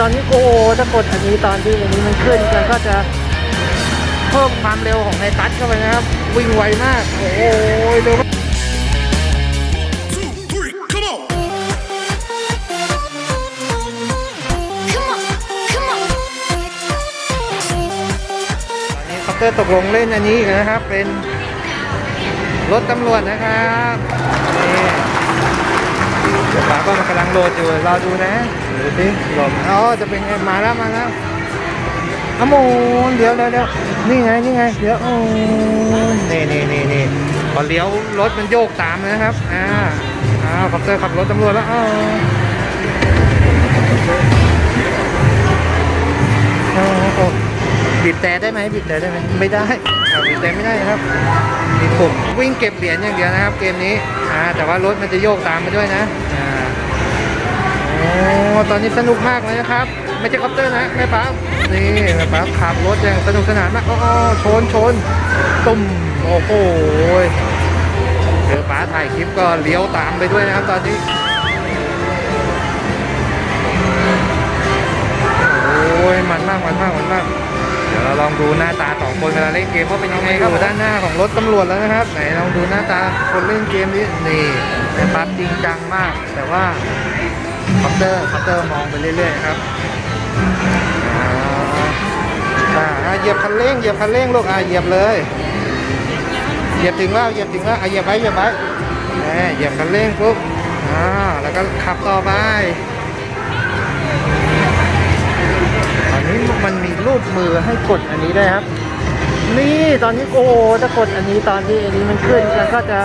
ตอนนี้โอ้โหถ้ากดอันนี้ตอนที่อันนี้มันขึ้นมันก็จะเพิ่มความเร็วของไฮตัสเข้าไปนะครับ วิ่งไวมาก โอ้โหเร็วมาก two, three, come on. Come on, come on. ตอนนี้คอปเตอร์ตกลงเล่นอันนี้อีกนะครับ เป็นรถตำรวจนะครับนี่ เดี๋ยวป๋าก็มันกำลังโหลดอยู่รอดูนะดูสิโหลดอ๋อจะเป็นไงมาแล้วมาแล้วอะโมนเดี๋ยวเดี๋ยวเดี๋ยวนี่ไงนี่ไงเดี๋ยวโอ้นี่นี่นี่นี่พอเลี้ยวรถมันโยกตามนะครับอ่าอ่าคอปเตอร์ขับรถตำรวจแล้วอ๋อโอ้โหบีบแต่ได้ไหมบีบแต่ได้ไหมไม่ได้ อ่าบีบแต่ไม่ได้นะครับมีปุ่มวิ่งเก็บเหรียญอย่างเดียวนะครับ เกมนี้อ่าแต่ว่ารถมันจะโยกตามมาด้วยนะอ่าโอ้ตอนนี้สนุกมากเลยนะครับ ไม่ใช่คอปเตอร์นะแม่ป๊านี่แม่ป๊าขับรถอย่างสนุกสนานมากอ๋อชนชนตุ่มโอ้โหเจอป๊าถ่ายคลิปก็เลี้ยวตามไปด้วยนะครับ ตอนนี้โอ้ยมันมากมันมากมันมาก เดี๋ยวเราลองดูหน้าตาสองคนเวลาเล่นเกมว่าเป็นยังไงครับอยู่ด้านหน้าของรถตำรวจแล้วนะครับ ไหนลองดูหน้าตาคนเล่นเกมนี้นี่เป็นปั๊บจริงจังมาก แต่ว่าคอปเตอร์คอปเตอร์มองไปเรื่อยๆครับอ่าอ่าเหยียบคันเร่งเหยียบคันเร่งลูกอ่าเหยียบเลยเหยียบถึงแล้วเหยียบถึงแล้วอะเหยียบไว้เหยียบไว้แหมเหยียบคันเร่งปุ๊บอ่าแล้วก็ขับต่อไป มันมีรูปมือให้กดอันนี้ได้ครับ นี่ตอนนี้โอ้โหถ้ากดอันนี้ตอนที่อันนี้มันขึ้นมันก็จะ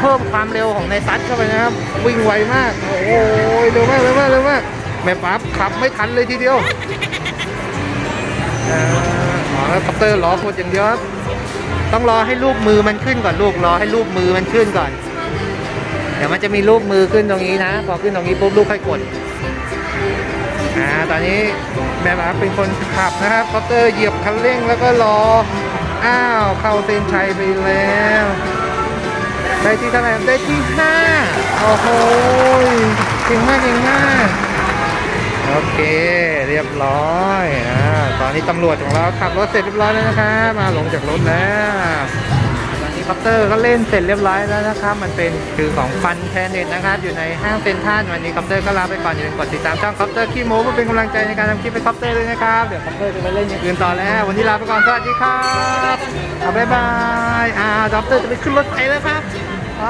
เพิ่มความเร็วของในตัดเข้าไปนะครับ วิ่งไวมาก โอ้โหเร็วมากเร็วมากเร็วมากแม่ปั๊บขับไม่ทันเลยทีเดียวอ๋อแล้วคัปเตอร์ล้อกดอย่างเดียวครับต้องรอให้รูปมือมันขึ้นก่อนลูกรอให้รูปมือมันขึ้นก่อน เดี๋ยวมันจะมีรูปมือขึ้นตรงนี้นะ พอขึ้นตรงนี้ปุ๊บลูกค่อยกด อ่าตอนนี้แม่บ้าเป็นคนขับนะครับคอปเตอร์เหยียบคันเร่งแล้วก็รอ อ้าว เข้าเส้นชัยไปแล้ว ได้ที่เท่าไหร่ได้ที่ห้าโอ้โหเก่งมากเก่งมากโอเค เรียบร้อยอ่าตอนนี้ตำรวจของเราขับรถเสร็จเรียบร้อยแล้วนะครับมาลงจากรถแล้วตอนนี้ คอปเตอร์ก็เล่นเสร็จเรียบร้อยแล้วนะครับ มันเป็นคือของฟันแพนเน็ตนะครับ อยู่ในห้างเซ็นทรัลวันนี้คอปเตอร์ก็ลาไปก่อนอย่าลืมกดติดตามช่องคอปเตอร์ขี้โม้เพื่อเป็นกำลังใจในการทำคลิปให้คอปเตอร์ด้วยนะครับ เดี๋ยวคอปเตอร์จะไปเล่นอย่างอื่นต่อแล้ว วันนี้ลาไปก่อนสวัสดีครับบ๊ายบายอ่าคอปเตอร์จะไปขึ้นรถไฟแล้วครับไป